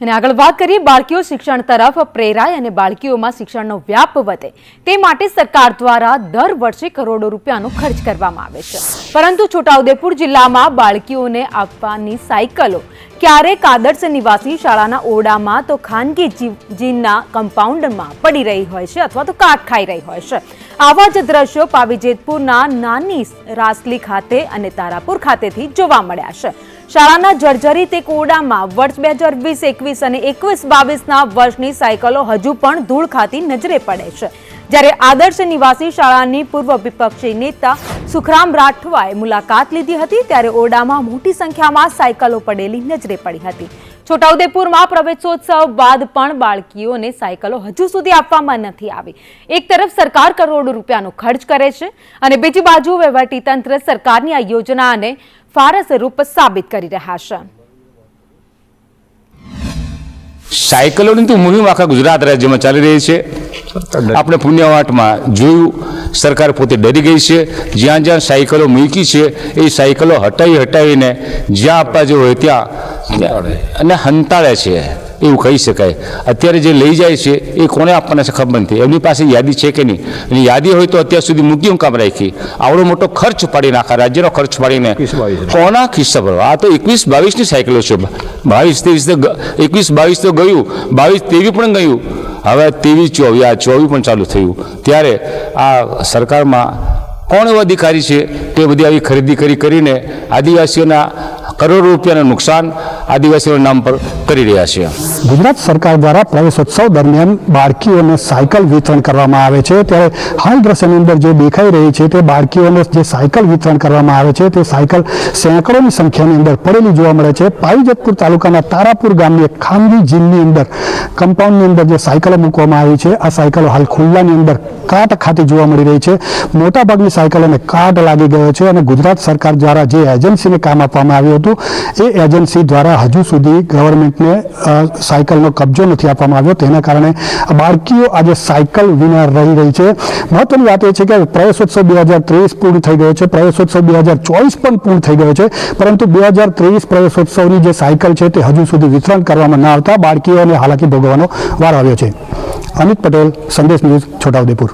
અને આગળ વાત કરીએ, બાળકીઓ શિક્ષણ તરફ પ્રેરાય અને બાળકીઓમાં શિક્ષણનો વ્યાપ વધે. તે માટે સરકાર દ્વારા દર વર્ષે કરોડો રૂપિયાનો ખર્ચ કરવામાં આવે છે. પરંતુ છોટાઉદેપુર જિલ્લામાં બાળકીઓને આપવાની સાયકલો ક્યારેક આદર્શ નિવાસી શાળાના ઓરડામાં તો ખાનગી જીનના કમ્પાઉન્ડમાં પડી રહી હોય છે અથવા તો કાટ ખાઈ રહી હોય છે. આવા જ દ્રશ્યો પાવીજેતપુરના નાની રાસલી ખાતે અને તારાપુર ખાતેથી જોવા મળ્યા છે. શાળાના જર્જરિત એક ઓરડામાં વર્ષ બે હજાર વીસ, એકવીસ અને એકવીસ બાવીસના વર્ષની સાયકલો હજુ પણ ધૂળ ખાતી નજરે પડે છે. જ્યારે આદર્શ નિવાસી શાળાની પૂર્વ વિપક્ષી નેતા સુખરામ રાઠવાએ મુલાકાત લીધી હતી, ત્યારે ઓરડામાં મોટી સંખ્યામાં સાયકલો પડેલી નજરે પડી હતી. છોટાઉદેપુરમાં પ્રવેશોત્સવ બાદ પણ બાળકીઓને સાયકલો હજુ સુધી આપવામાં નથી આવી. એક તરફ સરકાર કરોડો રૂપિયાનો ખર્ચ કરે છે અને બીજી બાજુ વહીવટીતંત્ર સરકારની આ યોજનાને ફારસરૂપ સાબિત કરી રહ્યા છે. સાયકલોની તો મુહિમ આખા ગુજરાત રાજ્યમાં ચાલી રહી છે. આપણે પુણ્યવાટમાં જોયું, સરકાર પોતે ડરી ગઈ છે. જ્યાં જ્યાં સાયકલો મૂકી છે, એ સાયકલો હટાવી હટાવીને જ્યાં આપવા જેવું હોય ત્યાં અને હંતાળે છે એવું કહી શકાય. અત્યારે જે લઈ જાય છે એ કોને આપવાના છે ખબર નથી. એમની પાસે યાદી છે કે નહીં? અને યાદી હોય તો અત્યાર સુધી મૂકી હું કામ રાખી. આવડો મોટો ખર્ચ પાડી નાખા રાજ્યનો ખર્ચ પાડીને. કોના ખિસ્સા ભરો? આ તો એકવીસ બાવીસની સાયકલો છે. બાવીસ ત્રેવીસ તો એકવીસ બાવીસ તો ગયું. બાવીસ તેવી પણ ગયું. હવે ત્રેવીસ ચોવીસ આ ચોવીસ પણ ચાલુ થયું. ત્યારે આ સરકારમાં કોણ એવો અધિકારી છે? તે બધી આવી ખરીદી કરી કરીને આદિવાસીઓના કરોડો રૂપિયાનું નુકસાન આદિવાસીઓના નામ પર કરી રહ્યા છે. ગુજરાત સરકાર દ્વારા પ્રવેશોત્સવ દરમિયાન બાળકીઓને સાયકલ વિતરણ કરવામાં આવે છે. ત્યારે હાલ દ્રશ્યની અંદર જે દેખાઈ રહી છે તે બાળકીઓને જે સાયકલ વિતરણ કરવામાં આવે છે તે સાયકલ સેંકડોની સંખ્યાની અંદર પડેલી જોવા મળે છે. પાવીજતપુર તાલુકાના તારાપુર ગામની એક ખાનગી જીમની અંદર કમ્પાઉન્ડની અંદર જે સાયકલો મૂકવામાં આવી છે, આ સાયકલો હાલ ખુલ્લાની અંદર કાટ ખાતી જોવા મળી રહી છે. મોટાભાગની સાયકલોને કાટ લાગી ગયો છે અને ગુજરાત સરકાર દ્વારા જે એજન્સીને કામ આપવામાં આવ્યું હતું, એ એજન્સી દ્વારા હજુ સુધી ગવર્મેન્ટને સાયકલનો કબજો નથી આપવામાં આવ્યો. તેના કારણે બાળકીઓ આજે સાયકલ વિના રહી રહી છે. મહત્વની વાત એ છે કે પ્રવેશોત્સવ બે હજાર ત્રેવીસ પૂર્ણ થઈ ગયો છે. પ્રવેશોત્સવ બે હજાર ચોવીસ પણ પૂર્ણ થઈ ગયો છે. પરંતુ બે હજાર ત્રેવીસ પ્રવેશોત્સવની જે સાયકલ છે, તે હજુ સુધી વિતરણ કરવામાં ન આવતા. બાળકીઓને હાલાકી ભોગવવાનો વાર આવ્યો છે. અમિત પટેલ સંદેશ ન્યૂઝ છોટાઉદેપુર